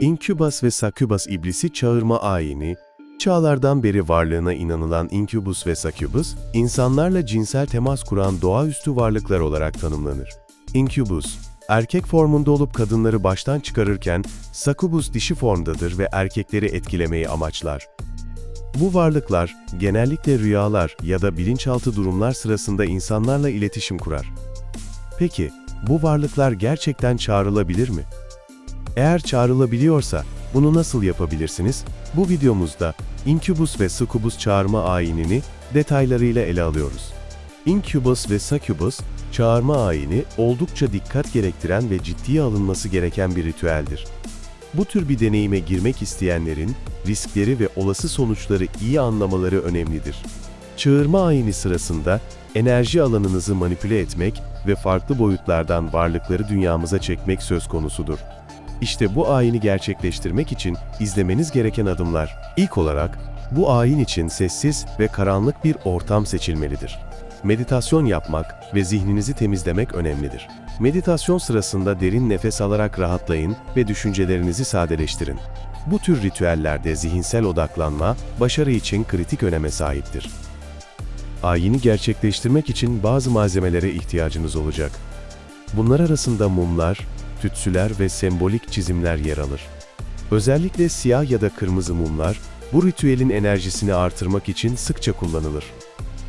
Inkübas ve Sakübas iblisi çağırma ayini, çağlardan beri varlığına inanılan Inkübus ve Sakübus, insanlarla cinsel temas kuran doğaüstü varlıklar olarak tanımlanır. Inkübus, erkek formunda olup kadınları baştan çıkarırken, Sakubus dişi formdadır ve erkekleri etkilemeyi amaçlar. Bu varlıklar, genellikle rüyalar ya da bilinçaltı durumlar sırasında insanlarla iletişim kurar. Peki, bu varlıklar gerçekten çağrılabilir mi? Eğer çağrılabiliyorsa, bunu nasıl yapabilirsiniz? Bu videomuzda Incubus ve Succubus çağırma ayinini detaylarıyla ele alıyoruz. Incubus ve Succubus, çağırma ayini oldukça dikkat gerektiren ve ciddiye alınması gereken bir ritüeldir. Bu tür bir deneyime girmek isteyenlerin riskleri ve olası sonuçları iyi anlamaları önemlidir. Çağırma ayini sırasında enerji alanınızı manipüle etmek ve farklı boyutlardan varlıkları dünyamıza çekmek söz konusudur. İşte bu ayini gerçekleştirmek için izlemeniz gereken adımlar. İlk olarak, bu ayin için sessiz ve karanlık bir ortam seçilmelidir. Meditasyon yapmak ve zihninizi temizlemek önemlidir. Meditasyon sırasında derin nefes alarak rahatlayın ve düşüncelerinizi sadeleştirin. Bu tür ritüellerde zihinsel odaklanma, başarı için kritik öneme sahiptir. Ayini gerçekleştirmek için bazı malzemelere ihtiyacınız olacak. Bunlar arasında mumlar, tütsüler ve sembolik çizimler yer alır. Özellikle siyah ya da kırmızı mumlar, bu ritüelin enerjisini artırmak için sıkça kullanılır.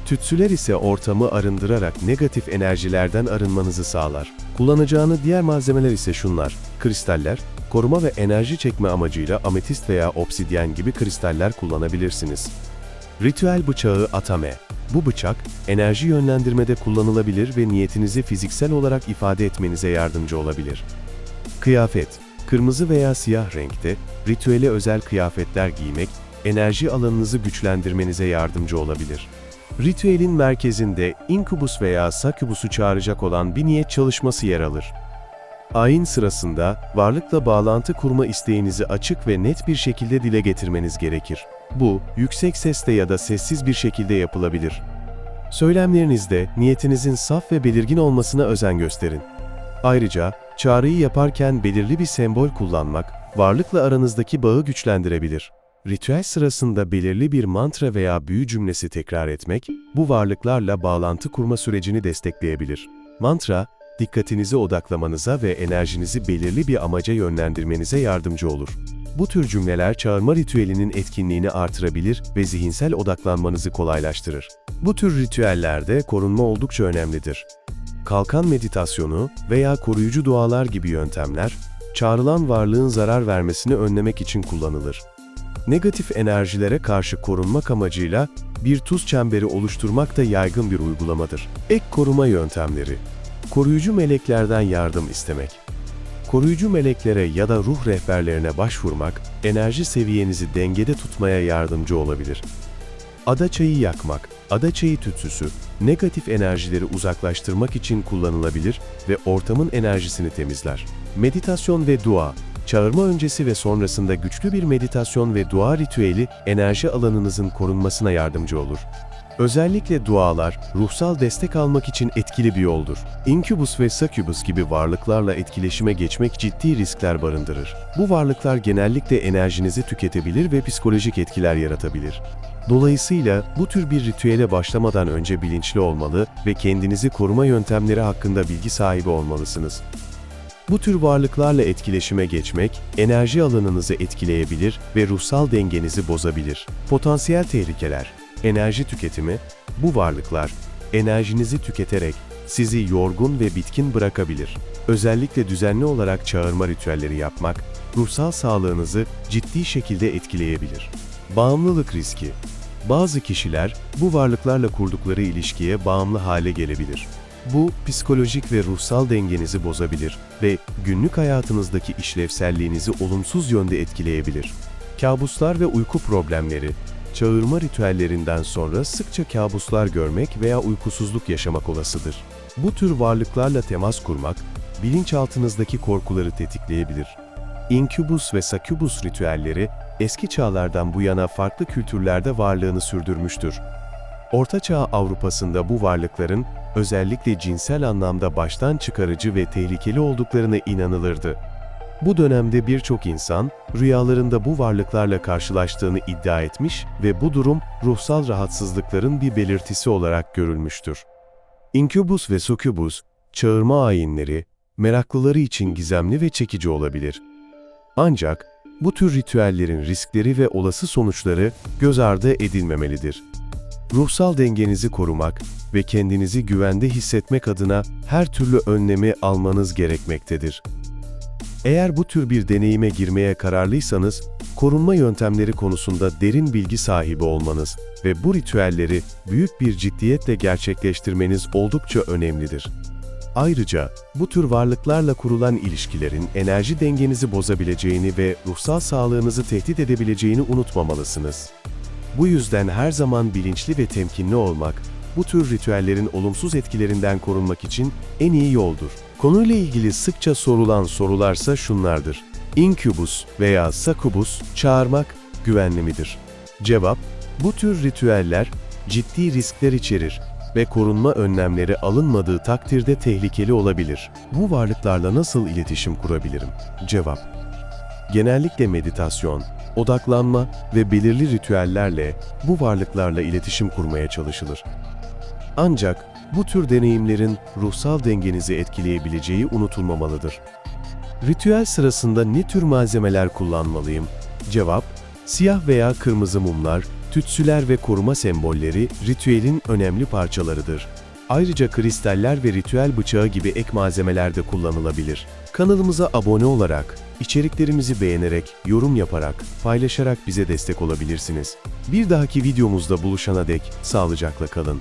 Tütsüler ise ortamı arındırarak negatif enerjilerden arınmanızı sağlar. Kullanacağını diğer malzemeler ise şunlar, kristaller, koruma ve enerji çekme amacıyla ametist veya obsidyen gibi kristaller kullanabilirsiniz. Ritüel bıçağı atame. Bu bıçak, enerji yönlendirmede kullanılabilir ve niyetinizi fiziksel olarak ifade etmenize yardımcı olabilir. Kıyafet. Kırmızı veya siyah renkte, ritüele özel kıyafetler giymek, enerji alanınızı güçlendirmenize yardımcı olabilir. Ritüelin merkezinde inkubus veya sakubus'u çağıracak olan bir niyet çalışması yer alır. Ayin sırasında varlıkla bağlantı kurma isteğinizi açık ve net bir şekilde dile getirmeniz gerekir. Bu, yüksek sesle ya da sessiz bir şekilde yapılabilir. Söylemlerinizde niyetinizin saf ve belirgin olmasına özen gösterin. Ayrıca, çağrıyı yaparken belirli bir sembol kullanmak, varlıkla aranızdaki bağı güçlendirebilir. Ritüel sırasında belirli bir mantra veya büyü cümlesi tekrar etmek, bu varlıklarla bağlantı kurma sürecini destekleyebilir. Mantra, dikkatinizi odaklamanıza ve enerjinizi belirli bir amaca yönlendirmenize yardımcı olur. Bu tür cümleler çağırma ritüelinin etkinliğini artırabilir ve zihinsel odaklanmanızı kolaylaştırır. Bu tür ritüellerde korunma oldukça önemlidir. Kalkan meditasyonu veya koruyucu dualar gibi yöntemler, çağrılan varlığın zarar vermesini önlemek için kullanılır. Negatif enerjilere karşı korunmak amacıyla bir tuz çemberi oluşturmak da yaygın bir uygulamadır. Ek koruma yöntemleri Koruyucu meleklerden yardım istemek Koruyucu meleklere ya da ruh rehberlerine başvurmak, enerji seviyenizi dengede tutmaya yardımcı olabilir. Ada çayı yakmak, ada çayı tütsüsü, negatif enerjileri uzaklaştırmak için kullanılabilir ve ortamın enerjisini temizler. Meditasyon ve dua, çağırma öncesi ve sonrasında güçlü bir meditasyon ve dua ritüeli enerji alanınızın korunmasına yardımcı olur. Özellikle dualar, ruhsal destek almak için etkili bir yoldur. Incubus ve Succubus gibi varlıklarla etkileşime geçmek ciddi riskler barındırır. Bu varlıklar genellikle enerjinizi tüketebilir ve psikolojik etkiler yaratabilir. Dolayısıyla bu tür bir ritüele başlamadan önce bilinçli olmalı ve kendinizi koruma yöntemleri hakkında bilgi sahibi olmalısınız. Bu tür varlıklarla etkileşime geçmek, enerji alanınızı etkileyebilir ve ruhsal dengenizi bozabilir. Potansiyel tehlikeler, enerji tüketimi, bu varlıklar enerjinizi tüketerek sizi yorgun ve bitkin bırakabilir. Özellikle düzenli olarak çağırma ritüelleri yapmak, ruhsal sağlığınızı ciddi şekilde etkileyebilir. Bağımlılık riski Bazı kişiler bu varlıklarla kurdukları ilişkiye bağımlı hale gelebilir. Bu, psikolojik ve ruhsal dengenizi bozabilir ve günlük hayatınızdaki işlevselliğinizi olumsuz yönde etkileyebilir. Kabuslar ve uyku problemleri Çağırma ritüellerinden sonra sıkça kabuslar görmek veya uykusuzluk yaşamak olasıdır. Bu tür varlıklarla temas kurmak, bilinçaltınızdaki korkuları tetikleyebilir. Incubus ve Succubus ritüelleri, eski çağlardan bu yana farklı kültürlerde varlığını sürdürmüştür. Orta Çağ Avrupa'sında bu varlıkların özellikle cinsel anlamda baştan çıkarıcı ve tehlikeli olduklarına inanılırdı. Bu dönemde birçok insan rüyalarında bu varlıklarla karşılaştığını iddia etmiş ve bu durum ruhsal rahatsızlıkların bir belirtisi olarak görülmüştür. İnkübus ve sukübus, çağırma ayinleri, meraklıları için gizemli ve çekici olabilir. Ancak bu tür ritüellerin riskleri ve olası sonuçları göz ardı edilmemelidir. Ruhsal dengenizi korumak ve kendinizi güvende hissetmek adına her türlü önlemi almanız gerekmektedir. Eğer bu tür bir deneyime girmeye kararlıysanız, korunma yöntemleri konusunda derin bilgi sahibi olmanız ve bu ritüelleri büyük bir ciddiyetle gerçekleştirmeniz oldukça önemlidir. Ayrıca bu tür varlıklarla kurulan ilişkilerin enerji dengenizi bozabileceğini ve ruhsal sağlığınızı tehdit edebileceğini unutmamalısınız. Bu yüzden her zaman bilinçli ve temkinli olmak, bu tür ritüellerin olumsuz etkilerinden korunmak için en iyi yoldur. Konuyla ilgili sıkça sorulan sorularsa şunlardır. Inkubus veya succubus çağırmak güvenli midir? Cevap, bu tür ritüeller ciddi riskler içerir ve korunma önlemleri alınmadığı takdirde tehlikeli olabilir. Bu varlıklarla nasıl iletişim kurabilirim? Cevap, genellikle meditasyon, odaklanma ve belirli ritüellerle bu varlıklarla iletişim kurmaya çalışılır. Ancak bu tür deneyimlerin ruhsal dengenizi etkileyebileceği unutulmamalıdır. Ritüel sırasında ne tür malzemeler kullanmalıyım? Cevap, siyah veya kırmızı mumlar, tütsüler ve koruma sembolleri ritüelin önemli parçalarıdır. Ayrıca kristaller ve ritüel bıçağı gibi ek malzemeler de kullanılabilir. Kanalımıza abone olarak, içeriklerimizi beğenerek, yorum yaparak, paylaşarak bize destek olabilirsiniz. Bir dahaki videomuzda buluşana dek sağlıcakla kalın.